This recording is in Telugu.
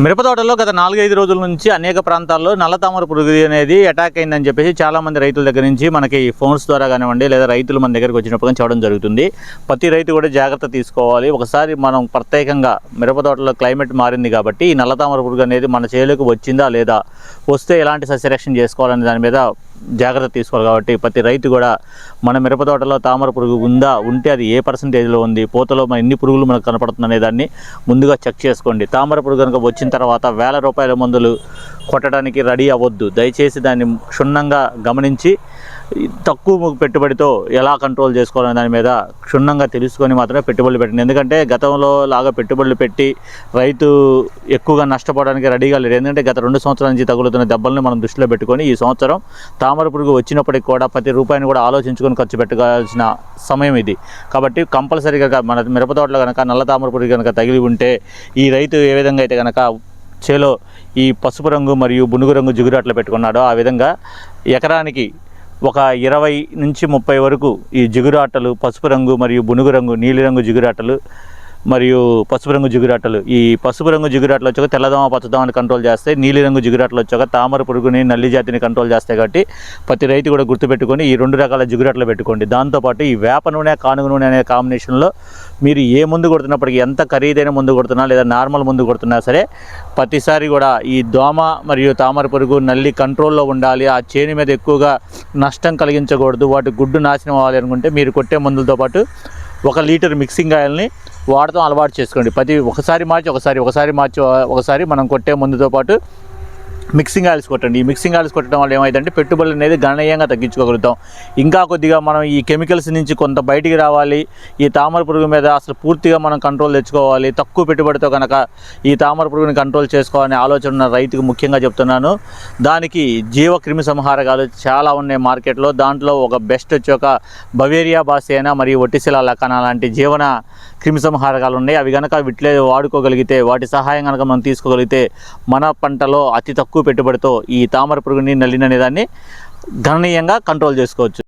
మిరప తోటలో గత నాలుగైదు రోజుల నుంచి అనేక ప్రాంతాల్లో నల్ల తామర పురుగు అనేది అటాక్ అయిందని చెప్పేసి చాలామంది రైతుల దగ్గర నుంచి మనకి ఫోన్స్ ద్వారా కానివ్వండి లేదా రైతులు మన దగ్గరకు వచ్చినప్పుడు చూడడం జరుగుతుంది. ప్రతి రైతు కూడా జాగ్రత్త తీసుకోవాలి. ఒకసారి మనం ప్రత్యేకంగా మిరప తోటలో క్లైమేట్ మారింది కాబట్టి ఈ నల్ల తామర పురుగు అనేది మన చేలోకి వచ్చిందా లేదా? వస్తే ఎలాంటి సస్యరక్షణ చేసుకోవాలనే దాని మీద జాగ్రత్త తీసుకోవాలి కాబట్టి ప్రతి రైతు కూడా మన మిరప తోటలో తామర పురుగు ఉందా ఉంటే అది ఏ పర్సంటేజ్లో ఉంది పూతలో మన ఎన్ని పురుగులు మనకు కనపడుతుందనే దాన్ని ముందుగా చెక్ చేసుకోండి. తామర పురుగు కనుక వచ్చిన తర్వాత వేల రూపాయల మందులు కొట్టడానికి రెడీ అవ్వద్దు. దయచేసి దాన్ని క్షుణ్ణంగా గమనించి తక్కువ పెట్టుబడితో ఎలా కంట్రోల్ చేసుకోవాలనే దాని మీద క్షుణ్ణంగా తెలుసుకొని మాత్రమే పెట్టుబడులు పెట్టండి. ఎందుకంటే గతంలో లాగా పెట్టుబడులు పెట్టి రైతు ఎక్కువగా నష్టపోవడానికి రెడీగా లేడు. ఎందుకంటే గత రెండు సంవత్సరాల నుంచి తగులుతున్న దెబ్బలను మనం దృష్టిలో పెట్టుకొని ఈ సంవత్సరం తామర పురుగు వచ్చినప్పటికి కూడా ప్రతి రూపాయిని కూడా ఆలోచించుకొని ఖర్చు పెట్టాల్సిన సమయం ఇది. కాబట్టి కంపల్సరీగా మన మిరప తోటలో కనుక నల్ల తామర పురుగు కనుక తగిలి ఉంటే ఈ రైతు ఏ విధంగా అయితే కనుక చేలో ఈ పసుపు రంగు మరియు బునుగు రంగు జిగురాట్లు పెట్టుకున్నాడో ఆ విధంగా ఎకరానికి ఒక ఇరవై నుంచి ముప్పై వరకు ఈ జిగురాటలు పసుపు రంగు మరియు బునుగు రంగు నీలిరంగు జిగురాటలు మరియు పసుపు రంగు జిగురాటలు. ఈ పసుపు రంగు జిగురాటలు వచ్చాక తెల్లదోమ పచ్చదోమని కంట్రోల్ చేస్తాయి నీలిరంగు జిగురాటలు వచ్చాక తామర పురుగుని నల్లి జాతిని కంట్రోల్ చేస్తాయి కాబట్టి ప్రతి రైతు కూడా గుర్తుపెట్టుకొని ఈ రెండు రకాల జిగురాటలు పెట్టుకోండి. దాంతోపాటు ఈ వేప నూనె కానుగ నూనె అనే కాంబినేషన్లో మీరు ఏ ముందు కొడుతున్నప్పటికీ ఎంత ఖరీదైన ముందు కొడుతున్నా లేదా నార్మల్ ముందు కొడుతున్నా సరే ప్రతిసారి కూడా ఈ దోమ మరియు తామర పురుగు నల్లి కంట్రోల్లో ఉండాలి. ఆ చేను మీద ఎక్కువగా నష్టం కలిగించకూడదు. వాటి గుడ్డు నాశనం అవ్వాలి అనుకుంటే మీరు కొట్టే మందులతో పాటు ఒక లీటర్ మిక్సింగ్ ఆయిల్ని వాడటం అలవాటు చేసుకోండి. ప్రతి ఒకసారి మార్చి ఒకసారి ఒకసారి మార్చి ఒకసారి మనం కొట్టే మందుతో పాటు మిక్సింగ్ ఆయిల్స్ కొట్టండి. ఈ మిక్సింగ్ ఆయిల్స్ కొట్టడం వల్ల ఏమైందంటే పెట్టుబడులు అనేది గణనీయంగా తగ్గించుకోగలుగుతాం. ఇంకా కొద్దిగా మనం ఈ కెమికల్స్ నుంచి కొంత బయటికి రావాలి. ఈ తామర పురుగు మీద అసలు పూర్తిగా మనం కంట్రోల్ తెచ్చుకోవాలి. తక్కువ పెట్టుబడితో కనుక ఈ తామర పురుగుని కంట్రోల్ చేసుకోవాలనే ఆలోచన ఉన్న రైతుకు ముఖ్యంగా చెప్తున్నాను. దానికి జీవ క్రిమి సంహారకాలు చాలా ఉన్నాయి మార్కెట్లో. దాంట్లో ఒక బెస్ట్ వచ్చి ఒక బవేరియా బాసేనా మరియు ఒటిసిలా లకానా లాంటి జీవన క్రిమి సంహారకాలు ఉన్నాయి. అవి కనుక వీటిలో వాడుకోగలిగితే వాటి సహాయం కనుక మనం తీసుకోగలిగితే మన పంటలో అతి తక్కువ పెట్టుబడితో ఈ తామర పురుగుని నల్లిన గణనీయంగా కంట్రోల్ చేసుకోవచ్చు.